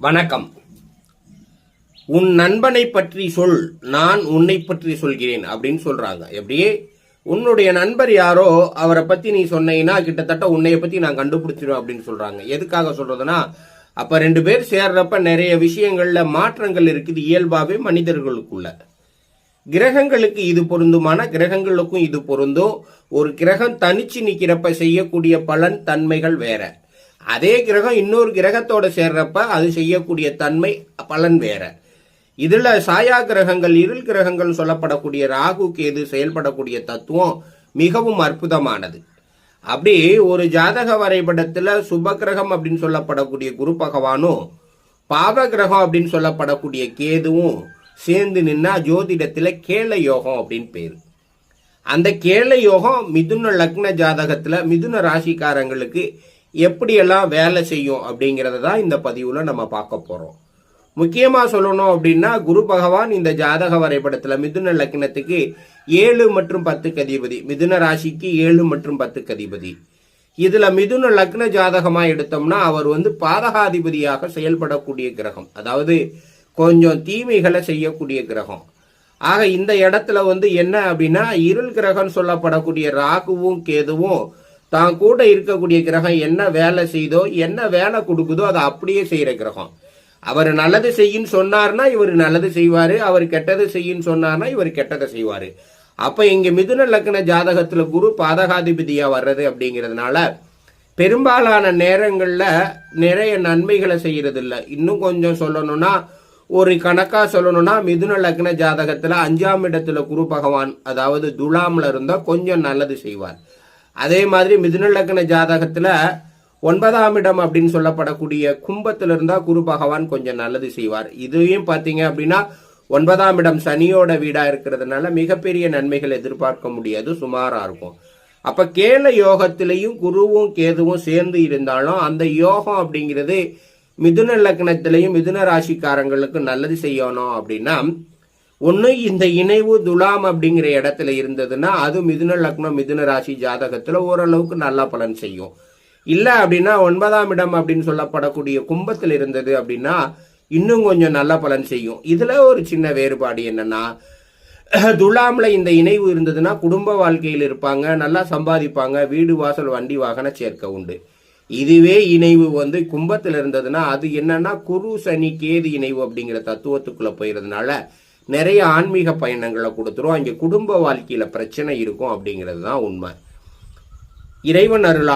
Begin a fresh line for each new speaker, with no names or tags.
வணக்கம். உன் நண்பனை பற்றி சொல் நான் உன்னை பற்றி சொல்கிறேன் அப்படின்னு சொல்றாங்க. எப்படியே? உன்னுடைய நண்பர் யாரோ அவரை பத்தி நீ சொன்னீங்கன்னா கிட்டத்தட்ட உன்னைய பத்தி நான் கண்டுபிடிச்சிருவேன் அப்படின்னு சொல்றாங்க. எதுக்காக சொல்றதுன்னா அப்ப ரெண்டு பேர் சேர்றப்ப நிறைய விஷயங்கள்ல மாற்றங்கள் இருக்குது இயல்பாவே மனிதர்களுக்குள்ள. கிரகங்களுக்கு இது பொருந்துமான கிரகங்களுக்கும் இது பொருந்தும். ஒரு கிரகம் தனிச்சு நிக்கிறப்ப செய்யக்கூடிய பலன் தன்மைகள் வேற. அதே கிரகம் இன்னொரு கிரகத்தோட சேர்றப்ப அது செய்யக்கூடிய தன்மை பலன் வேற. இதுல சாயா கிரகங்கள் இருள் கிரகங்கள் சொல்லப்படக்கூடிய ராகு கேது செயல்படக்கூடிய தத்துவம் மிகவும் அற்புதமானது. அப்படி ஒரு ஜாதக வரைபடத்துல சுப கிரகம் அப்படின்னு சொல்லப்படக்கூடிய குரு பகவானும் பாவ கிரகம் அப்படின்னு சொல்லப்படக்கூடிய கேதுவும் சேர்ந்து நின்னா ஜோதிடத்துல கேள யோகம் அப்படின்னு பேர். அந்த கேள யோகம் மிதுன லக்ன ஜாதகத்துல மிதுன ராசிக்காரங்களுக்கு எப்படியெல்லாம் வேலை செய்யும் அப்படிங்கிறத தான் இந்த பதிவில் நம்ம பார்க்க போகிறோம் முக்கியமாக சொல்லணும் அப்படின்னா குரு பகவான் இந்த ஜாதக வரைபடத்தில் மிதுன லக்னத்துக்கு ஏழு மற்றும் பத்துக்கு அதிபதி மிதுன ராசிக்கு ஏழு மற்றும் பத்துக்கு அதிபதி. இதில் மிதுன லக்ன ஜாதகமாக எடுத்தோம்னா அவர் வந்து பாதகாதிபதியாக செயல்படக்கூடிய கிரகம். அதாவது கொஞ்சம் தீமைகளை செய்யக்கூடிய கிரகம். ஆக இந்த இடத்துல வந்து என்ன அப்படின்னா இருள் கிரகம் சொல்லப்படக்கூடிய ராகுவும் கேதுவும் தான் கூட இருக்கக்கூடிய கிரகம் என்ன வேலை செய்தோ என்ன வேலை கொடுக்குதோ அதை அப்படியே செய்யற கிரகம். அவர் நல்லது செய்யுன்னு சொன்னார்னா இவர் நல்லது செய்வாரு. அவர் கெட்டது செய்யுன்னு சொன்னார்னா இவர் கெட்டதை செய்வாரு. அப்ப இங்க மிதுன லக்ன ஜாதகத்துல குரு பாதகாதிபதியா வர்றது அப்படிங்கிறதுனால பெரும்பாலான நேரங்கள்ல நிறைய நன்மைகளை செய்யறது இல்லை இன்னும் கொஞ்சம் சொல்லணும்னா ஒரு கணக்கா சொல்லணும்னா மிதுன லக்ன ஜாதகத்துல அஞ்சாம் இடத்துல குரு பகவான் அதாவது துலாம்ல இருந்தா கொஞ்சம் நல்லது செய்வார். அதே மாதிரி மிதுன லக்ன ஜாதகத்துல ஒன்பதாம் இடம் அப்படின்னு சொல்லப்படக்கூடிய கும்பத்துல இருந்தா குரு பகவான் கொஞ்சம் நல்லது செய்வார். இதையும் பாத்தீங்க அப்படின்னா ஒன்பதாம் இடம் சனியோட வீடா இருக்கிறதுனால மிகப்பெரிய நன்மைகள் எதிர்பார்க்க முடியாது சுமாரா இருக்கும். அப்ப கேல யோகத்திலையும் குருவும் கேதுவும் சேர்ந்து இருந்தாலும் அந்த யோகம் அப்படிங்கிறது மிதுன லக்னத்திலையும் மிதுன ராசிக்காரங்களுக்கு நல்லது செய்யணும் அப்படின்னா ஒன்று இந்த இணைவு துலாம் அப்படிங்கிற இடத்துல இருந்ததுன்னா அது மிதுன லக்னம் மிதுன ராசி ஜாதகத்தில் ஓரளவுக்கு நல்ல பலன் செய்யும். இல்லை அப்படின்னா ஒன்பதாம் இடம் அப்படின்னு சொல்லப்படக்கூடிய கும்பத்தில் இருந்தது அப்படின்னா இன்னும் கொஞ்சம் நல்ல பலன் செய்யும். இதில் ஒரு சின்ன வேறுபாடு என்னன்னா துலாமில் இந்த இணைவு இருந்ததுன்னா குடும்ப வாழ்க்கையில் இருப்பாங்க நல்லா சம்பாதிப்பாங்க வீடு வாசல் வண்டி வாகன சேர்க்க உண்டு. இதுவே இணைவு வந்து கும்பத்தில் இருந்ததுன்னா அது என்னன்னா குரு சனி கேது இணைவு அப்படிங்கிற தத்துவத்துக்குள்ளே போயிருந்தனால நிறைய ஆன்மீக பயணங்களை கொடுத்துரும். அங்கே குடும்ப வாழ்க்கையில் பிரச்சனை இருக்கும் அப்படிங்கிறது தான் உண்மை. இறைவன் அருளா